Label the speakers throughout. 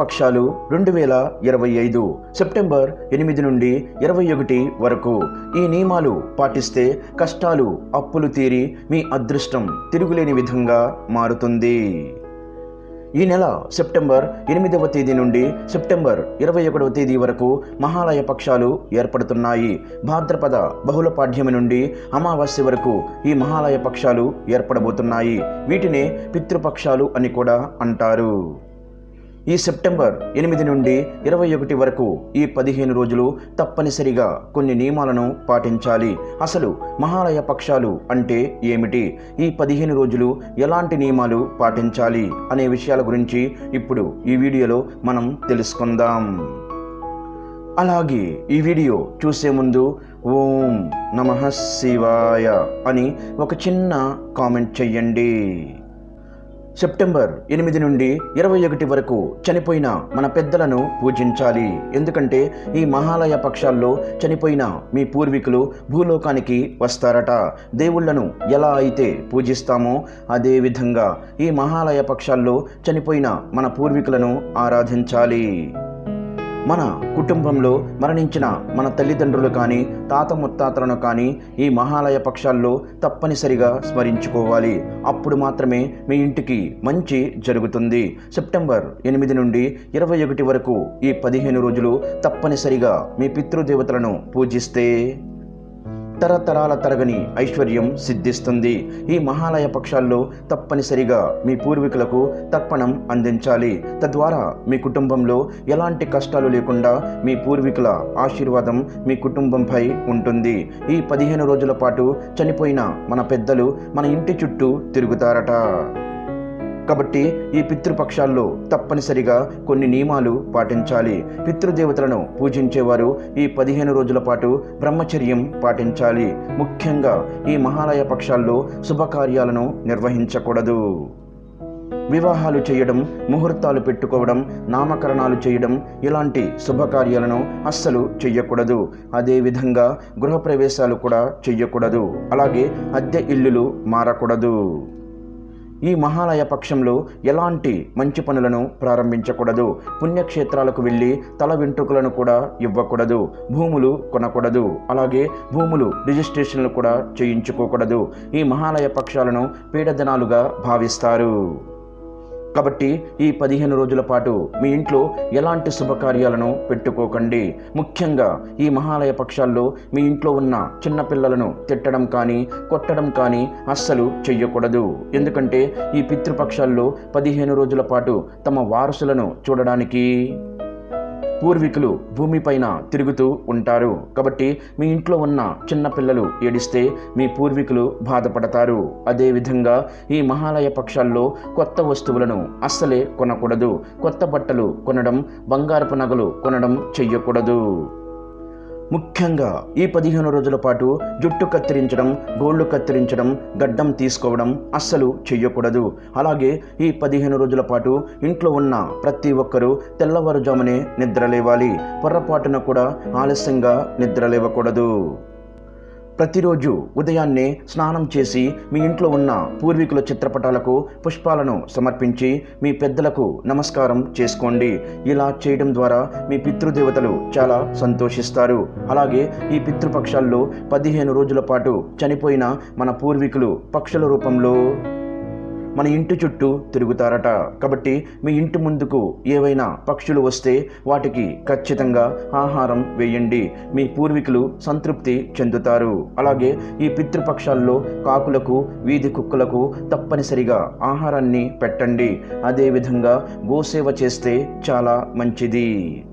Speaker 1: పక్షాలు రెండు వేల ఇరవై ఐదు సెప్టెంబర్ ఎనిమిది నుండి ఇరవై ఒకటి వరకు. ఈ నియమాలు పాటిస్తే కష్టాలు అప్పులు తీరి మీ అదృష్టం తిరుగులేని విధంగా మారుతుంది. ఈ నెల సెప్టెంబర్ ఎనిమిదవ తేదీ నుండి సెప్టెంబర్ ఇరవై ఒకటవ తేదీ వరకు మహాలయ పక్షాలు ఏర్పడుతున్నాయి. భాద్రపద బహుళ పాఠ్యమి నుండి అమావాస్య వరకు ఈ మహాలయ పక్షాలు ఏర్పడబోతున్నాయి. వీటినే పితృపక్షాలు అని కూడా అంటారు. ఈ సెప్టెంబర్ ఎనిమిది నుండి ఇరవై ఒకటి వరకు ఈ పదిహేను రోజులు తప్పనిసరిగా కొన్ని నియమాలను పాటించాలి. అసలు మహాలయ పక్షాలు అంటే ఏమిటి? ఈ పదిహేను రోజులు ఎలాంటి నియమాలు పాటించాలి అనే విషయాల గురించి ఇప్పుడు ఈ వీడియోలో మనం తెలుసుకుందాం. అలాగే ఈ వీడియో చూసే ముందు ఓం నమ శివాయ అని ఒక చిన్న కామెంట్ చెయ్యండి. సెప్టెంబర్ ఎనిమిది నుండి ఇరవై ఒకటి వరకు చనిపోయిన మన పెద్దలను పూజించాలి. ఎందుకంటే ఈ మహాలయ పక్షాల్లో చనిపోయిన మీ పూర్వీకులు భూలోకానికి వస్తారట. దేవుళ్ళను ఎలా అయితే పూజిస్తామో అదేవిధంగా ఈ మహాలయ పక్షాల్లో చనిపోయిన మన పూర్వీకులను ఆరాధించాలి. మన కుటుంబంలో మరణించిన మన తల్లిదండ్రులు కానీ తాత ముత్తాతలను కానీ ఈ మహాలయ పక్షాల్లో తప్పనిసరిగా స్మరించుకోవాలి. అప్పుడు మాత్రమే మీ ఇంటికి మంచి జరుగుతుంది. సెప్టెంబర్ ఎనిమిది నుండి ఇరవై ఒకటి వరకు ఈ పదిహేను రోజులు తప్పనిసరిగా మీ పితృదేవతలను పూజిస్తే తరతరాల తరగని ఐశ్వర్యం సిద్ధిస్తుంది. ఈ మహాలయ పక్షాల్లో తప్పనిసరిగా మీ పూర్వీకులకు తర్పణం అందించాలి. తద్వారా మీ కుటుంబంలో ఎలాంటి కష్టాలు లేకుండా మీ పూర్వీకుల ఆశీర్వాదం మీ కుటుంబంపై ఉంటుంది. ఈ పదిహేను రోజుల పాటు చనిపోయిన మన పెద్దలు మన ఇంటి చుట్టూ తిరుగుతారట. కాబట్టి ఈ పితృపక్షాల్లో తప్పనిసరిగా కొన్ని నియమాలు పాటించాలి. పితృదేవతలను పూజించేవారు ఈ పదిహేను రోజుల పాటు బ్రహ్మచర్యం పాటించాలి. ముఖ్యంగా ఈ మహాలయ పక్షాల్లో శుభకార్యాలను నిర్వహించకూడదు. వివాహాలు చేయడం ముహూర్తాలు పెట్టుకోవడం నామకరణాలు చేయడం ఇలాంటి శుభకార్యాలను అస్సలు చెయ్యకూడదు. అదేవిధంగా గృహప్రవేశాలు కూడా చెయ్యకూడదు. అలాగే అద్దె ఇల్లులు మారకూడదు. ఈ మహాలయ పక్షంలో ఎలాంటి మంచి పనులను ప్రారంభించకూడదు? పుణ్యక్షేత్రాలకు వెళ్ళి తల వెంట్రుకలను కూడా ఇవ్వకూడదు. భూములు కొనకూడదు. అలాగే భూములు రిజిస్ట్రేషన్లు కూడా చేయించుకోకూడదు. ఈ మహాలయ పక్షాలను పీడదనాలుగా భావిస్తారు. కాబట్టి ఈ పదిహేను రోజుల పాటు మీ ఇంట్లో ఎలాంటి శుభకార్యాలను పెట్టుకోకండి. ముఖ్యంగా ఈ మహాలయ పక్షాల్లో మీ ఇంట్లో ఉన్న చిన్నపిల్లలను తిట్టడం కానీ కొట్టడం కానీ అస్సలు చెయ్యకూడదు. ఎందుకంటే ఈ పితృపక్షాల్లో పదిహేను రోజుల పాటు తమ వారసులను చూడడానికి పూర్వీకులు భూమిపైన తిరుగుతూ ఉంటారు. కాబట్టి మీ ఇంట్లో ఉన్న చిన్న పిల్లలు ఏడిస్తే మీ పూర్వీకులు బాధపడతారు. అదేవిధంగా ఈ మహాలయ పక్షాల్లో కొత్త వస్తువులను అస్సలే కొనకూడదు. కొత్త బట్టలు కొనడం బంగారపు నగలు కొనడం చెయ్యకూడదు. ముఖ్యంగా ఈ పదిహేను రోజుల పాటు జుట్టు కత్తిరించడం గోళ్ళు కత్తిరించడం గడ్డం తీసుకోవడం అస్సలు చెయ్యకూడదు. అలాగే ఈ పదిహేను రోజుల పాటు ఇంట్లో ఉన్న ప్రతి ఒక్కరూ తెల్లవారుజామునే నిద్రలేవాలి పొర్రపాటున కూడా ఆలస్యంగా నిద్రలేవకూడదు ప్రతిరోజు ఉదయాన్నే స్నానం చేసి మీ ఇంట్లో ఉన్న పూర్వీకుల చిత్రపటాలకు పుష్పాలను సమర్పించి మీ పెద్దలకు నమస్కారం చేసుకోండి. ఇలా చేయడం ద్వారా మీ పితృదేవతలు చాలా సంతోషిస్తారు. అలాగే ఈ పితృపక్షాల్లో పదిహేను రోజుల పాటు చనిపోయిన మన పూర్వీకులు పక్షుల రూపంలో మన ఇంటి చుట్టూ తిరుగుతారట. కాబట్టి మీ ఇంటి ముందుకు ఏవైనా పక్షులు వస్తే వాటికి ఖచ్చితంగా ఆహారం వేయండి. మీ పూర్వీకులు సంతృప్తి చెందుతారు. అలాగే ఈ పితృపక్షాల్లో కాకులకు వీధి కుక్కలకు తప్పనిసరిగా ఆహారాన్ని పెట్టండి. అదేవిధంగా గోసేవ చేస్తే చాలా మంచిది.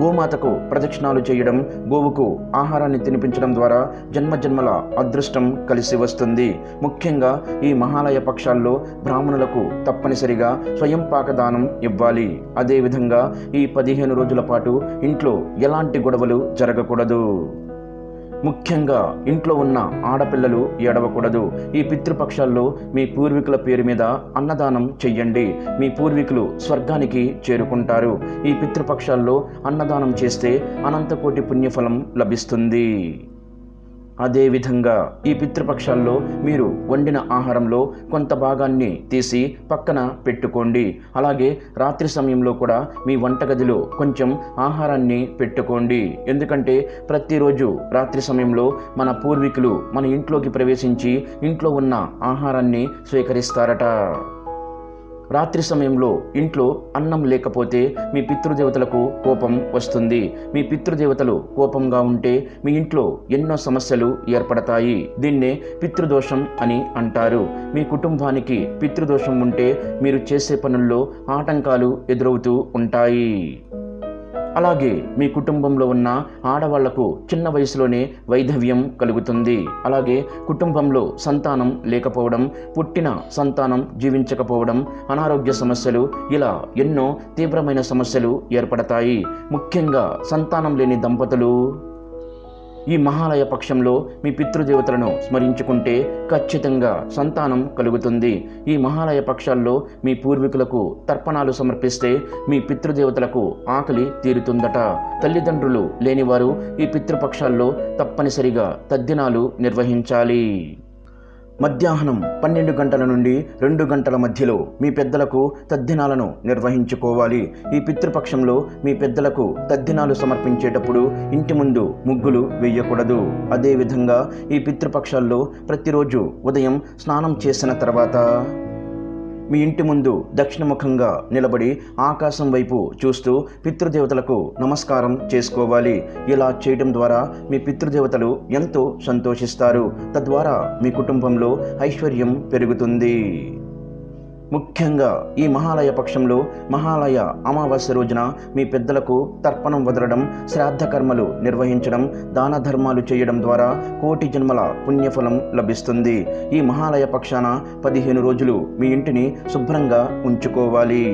Speaker 1: గోమాతకు ప్రదక్షిణాలు చేయడం గోవుకు ఆహారాన్ని తినిపించడం ద్వారా జన్మజన్మల అదృష్టం కలిసి వస్తుంది. ముఖ్యంగా ఈ మహాలయ పక్షాల్లో బ్రాహ్మణులకు తప్పనిసరిగా స్వయం పాకదానం ఇవ్వాలి. అదేవిధంగా ఈ పదిహేను రోజుల పాటు ఇంట్లో ఎలాంటి గొడవలు జరగకూడదు. ముఖ్యంగా ఇంట్లో ఉన్న ఆడపిల్లలు ఏడవకూడదు. ఈ పితృపక్షాల్లో మీ పూర్వీకుల పేరు మీద అన్నదానం చెయ్యండి. మీ పూర్వీకులు స్వర్గానికి చేరుకుంటారు. ఈ పితృపక్షాల్లో అన్నదానం చేస్తే అనంతకోటి పుణ్యఫలం లభిస్తుంది. అదేవిధంగా ఈ పితృపక్షాల్లో మీరు వండిన ఆహారంలో కొంత భాగాన్ని తీసి పక్కన పెట్టుకోండి. అలాగే రాత్రి సమయంలో కూడా మీ వంటగదిలో కొంచెం ఆహారాన్ని పెట్టుకోండి. ఎందుకంటే ప్రతిరోజు రాత్రి సమయంలో మన పూర్వీకులు మన ఇంట్లోకి ప్రవేశించి ఇంట్లో ఉన్న ఆహారాన్ని స్వీకరిస్తారట. రాత్రి సమయంలో ఇంట్లో అన్నం లేకపోతే మీ పితృదేవతలకు కోపం వస్తుంది. మీ పితృదేవతలు కోపంగా ఉంటే మీ ఇంట్లో ఎన్నో సమస్యలు ఏర్పడతాయి. దీన్నే పితృదోషం అని అంటారు. మీ కుటుంబానికి పితృదోషం ఉంటే మీరు చేసే పనుల్లో ఆటంకాలు ఎదురవుతూ ఉంటాయి. అలాగే మీ కుటుంబంలో ఉన్న ఆడవాళ్ళకు చిన్న వయసులోనే వైధవ్యం కలుగుతుంది. అలాగే కుటుంబంలో సంతానం లేకపోవడం పుట్టిన సంతానం జీవించకపోవడం అనారోగ్య సమస్యలు ఇలా ఎన్నో తీవ్రమైన సమస్యలు ఏర్పడతాయి. ముఖ్యంగా సంతానం లేని దంపతులు ఈ మహాలయ పక్షంలో మీ పితృదేవతలను స్మరించుకుంటే ఖచ్చితంగా సంతానం కలుగుతుంది. ఈ మహాలయ పక్షాల్లో మీ పూర్వీకులకు తర్పణాలు సమర్పిస్తే మీ పితృదేవతలకు ఆకలి తీరుతుందట. తల్లిదండ్రులు లేనివారు ఈ పితృపక్షాల్లో తప్పనిసరిగా తద్దినాలు నిర్వహించాలి. మధ్యాహ్నం పన్నెండు గంటల నుండి రెండు గంటల మధ్యలో మీ పెద్దలకు తద్దినాలను నిర్వహించుకోవాలి. ఈ పితృపక్షంలో మీ పెద్దలకు తద్దినాలు సమర్పించేటప్పుడు ఇంటి ముందు ముగ్గులు వేయకూడదు. అదేవిధంగా ఈ పితృపక్షాల్లో ప్రతిరోజు ఉదయం స్నానం చేసిన తర్వాత మీ ఇంటి ముందు దక్షిణముఖంగా నిలబడి ఆకాశం వైపు చూస్తూ పితృదేవతలకు నమస్కారం చేసుకోవాలి. ఇలా చేయడం ద్వారా మీ పితృదేవతలు ఎంతో సంతోషిస్తారు. తద్వారా మీ కుటుంబంలో ఐశ్వర్యం పెరుగుతుంది. ముఖ్యంగా ఈ మహాలయ పక్షంలో మహాలయ అమావాస్య రోజున మీ పెద్దలకు తర్పణం వదలడం శ్రాద్ధ కర్మలు నిర్వహించడం దాన ధర్మాలు చేయడం ద్వారా కోటి జన్మల పుణ్యఫలం లభిస్తుంది. ఈ మహాలయ పక్షాన పదిహేను రోజులు మీ ఇంటిని శుభ్రంగా ఉంచుకోవాలి.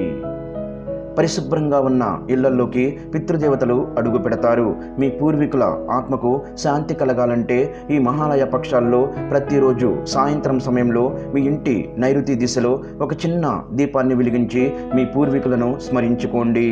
Speaker 1: పరిశుభ్రంగా ఉన్న ఇళ్ళల్లోకి పితృదేవతలు అడుగు పెడతారు. మీ పూర్వీకుల ఆత్మకు శాంతి కలగాలంటే ఈ మహాలయ పక్షాల్లో ప్రతిరోజు సాయంత్రం సమయంలో మీ ఇంటి నైరుతి దిశలో ఒక చిన్న దీపాన్ని వెలిగించి మీ పూర్వీకులను స్మరించుకోండి.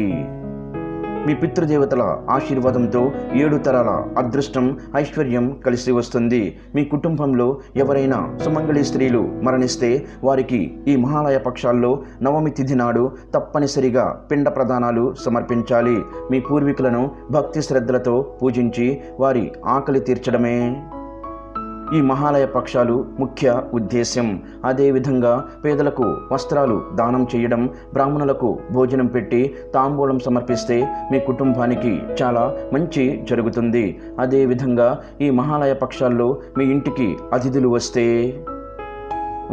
Speaker 1: మీ పితృదేవతల ఆశీర్వాదంతో ఏడు తరాల అదృష్టం ఐశ్వర్యం కలిసి వస్తుంది. మీ కుటుంబంలో ఎవరైనా సుమంగళి స్త్రీలు మరణిస్తే వారికి ఈ మహాలయ పక్షాల్లో నవమి తిథి నాడు తప్పనిసరిగా పిండ ప్రదానాలు సమర్పించాలి. మీ పూర్వీకులను భక్తి శ్రద్ధలతో పూజించి వారి ఆకలి తీర్చడమే. ఈ మహాలయ పక్షాలు ముఖ్య ఉద్దేశ్యం. అదేవిధంగా పేదలకు వస్త్రాలు దానం చేయడం బ్రాహ్మణులకు భోజనం పెట్టి తాంబూలం సమర్పిస్తే మీ కుటుంబానికి చాలా మంచి జరుగుతుంది. అదేవిధంగా ఈ మహాలయ పక్షాల్లో మీ ఇంటికి అతిథులు వస్తే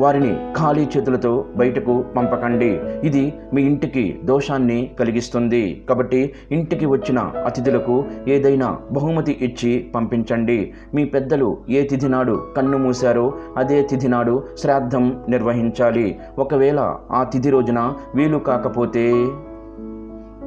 Speaker 1: వారిని ఖాళీ చేతులతో బయటకు పంపకండి. ఇది మీ ఇంటికి దోషాన్ని కలిగిస్తుంది. కాబట్టి ఇంటికి వచ్చిన అతిథులకు ఏదైనా బహుమతి ఇచ్చి పంపించండి. మీ పెద్దలు ఏ తిథి నాడు కన్ను మూశారో అదే తిథి నాడు శ్రాద్ధం నిర్వహించాలి. ఒకవేళ ఆ తిథి రోజున వీలు కాకపోతే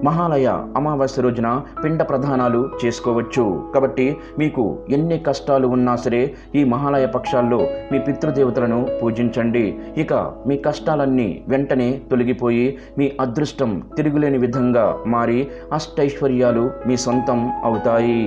Speaker 1: మహాలయ అమావాస్య రోజున పిండ ప్రధానాలు చేసుకోవచ్చు. కాబట్టి మీకు ఎన్ని కష్టాలు ఉన్నా సరే ఈ మహాలయ పక్షాల్లో మీ పితృదేవతలను పూజించండి. ఇక మీ కష్టాలన్నీ వెంటనే తొలగిపోయి మీ అదృష్టం తిరుగులేని విధంగా మారి అష్టైశ్వర్యాలు మీ సొంతం అవుతాయి.